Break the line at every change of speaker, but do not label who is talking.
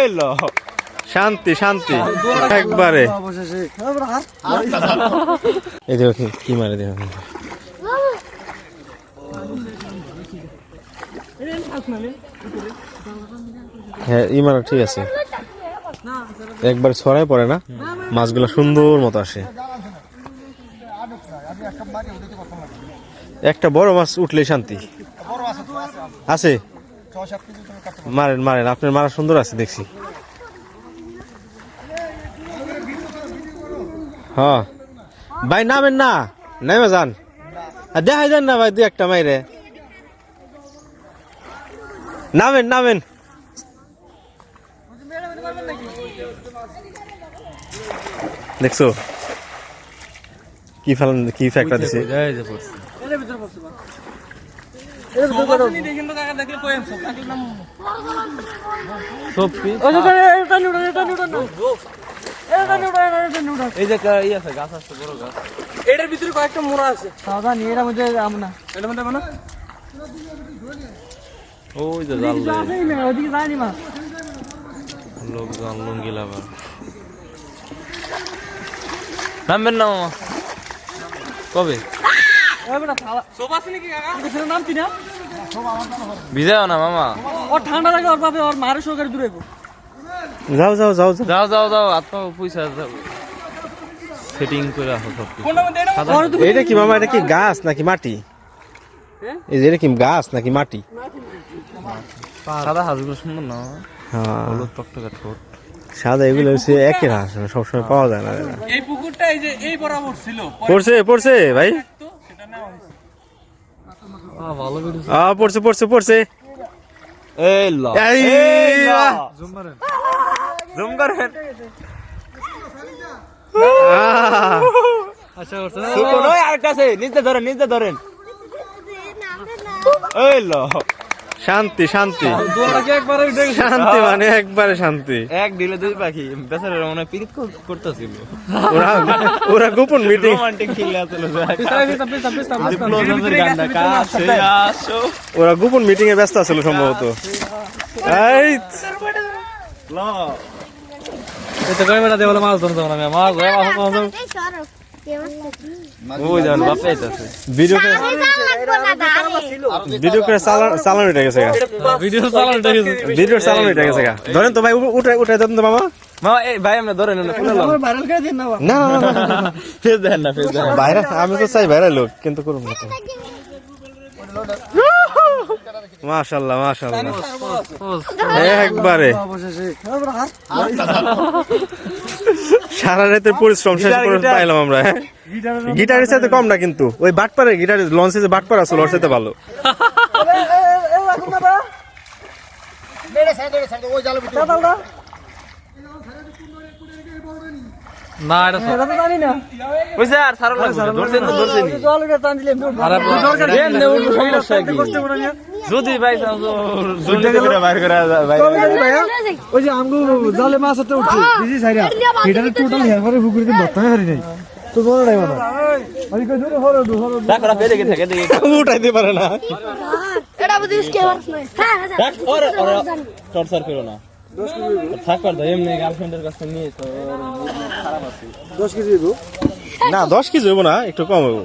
এই ল। শান্তি শান্তি, একবারে। এই দেখো কি- মারে দেখো। হ্যাঁ ই মারা ঠিক আছে। একবার ছড়াই পড়ে না, মাছগুলো সুন্দর মতো আসে। একটা বড় মাছ উঠলে শান্তি। আছে? মারেন মারেন আপনার মারা সুন্দর আছে দেখছি। হ্যাঁ। ভাই নামেন না নেমে যান। দেখাই যান না ভাই দু একটা মাইরে। নামেন নামেন। দেখছ? কি ফেলান কি ফ্যাক্টর দিছে?
এই যে ই আছে গাছ আছে বড় গাছ।
এটার ভিতরে কয়েকটা মোড়া আছে।
সাদা নিয়ে এর মধ্যে আমরা।
এটার মধ্যে মানে
ওই যে জাল
ওদিকে যায়নি মা।
লোকজন লুঙ্গি লাভার।
নামবেন না মামা। কবে? ভিজাও না মামা।
ও ঠান্ডা লাগে ওর বাপে ওর মারে দূরে
যাও যাও যাও যাও।
যাও যাও যাও আত্মা পয়সা যাও। সেটিং করে
মধ্যে এটা
কি মামা এটা কি গাছ নাকি মাটি? এই যে এটা কি গাছ নাকি মাটি?
সাদা হাঁসগুলো সুন্দর না?
হ্যাঁ।
হলুদ টকটকা ঠোঁট।
সাদা এগুলো হচ্ছে একের হাঁস সবসময় পাওয়া যায় না।
এই পুকুরটা এই যে এই বরাবর ছিল।
পড়ছে পড়ছে ভাই
তো সেটা নেওয়া হয়েছে
আহ, ভালো করে
আ পড়ছে পড়ছে পড়ছে।
এই ল।
এই, আহ,
জুম করেন।
আহ,
আচ্ছা আরেকটা আছে। নিচে ধরেন নিজে ধরেন।
এই ল। শান্তি শান্তি। শান্তি। মানে একবারে শান্তি।
এক দিলে দুই পাখি। বেচারা মনে হয় পিরিত করতেছিল।
ওরা ওরা গোপন মিটিং
রোমান্টিক খেলে আসলে
ওরা গোপন মিটিং এ ব্যস্ত ছিল সম্ভবত। এই
এটা কই বেটা দেবলে মাছ ধরতে না আমি মাছ ধরে মাছ ধরতে ওই জান বাপে আছে
ভিডিও করে ভিডিও করে চালান চালানো উঠে গেছে গা।
ভিডিও চালানো এটা
ভিডিও চালানো উঠে গেছে গা। ধরেন তো ভাই উঠে উঠে দেন তো মামা।
মামা ভাই আমরা ধরে নেন কোন লাভ
ভাইরাল করে দিন না
না না, না, না, না।
ফেস দেন না ফেস দেন
বাইরে আমি তো চাই লোক কিন্তু না। মাশাল্লাহ মাশাল্লাহ। একবারে। সারা রাতের পরিশ্রম শেষ করে পাইলাম আমরা হ্যাঁ? গিটারের সাথে কম না কিন্তু। ওই বাটপারে গিটার লঞ্চে যে বাটপার আছে ওর সাথে ভালো।
না এটা
এটা জানি না।
বুঝছে আর সারা লাগবে ধরছেন ধরছেন সমস্যা কি? যদি ভাই করে বাইরে করে বাইরে
ওই যে আমগো জালে মাছ হতে উঠছে বুঝি সাইরা এটা টোটাল হেয়ার পরে পুকুরে কিন্তু ধরতে হারি নাই। তো বড় নাই মানে আমি কই দূরে হরো হরো
দেখো না পেরে গেছে দেখে
উঠাইতে পারে না।
এটা বুঝি স্কেমার নয়। হ্যাঁ হ্যাঁ
দেখ ওরে ওরে টর্চার করো না। থাক দাও এমনি গার্লফ্রেন্ডের কাছে নিয়ে তো
দশ কেজি দেবো
না দশ কেজি হইব না একটু কম হইব।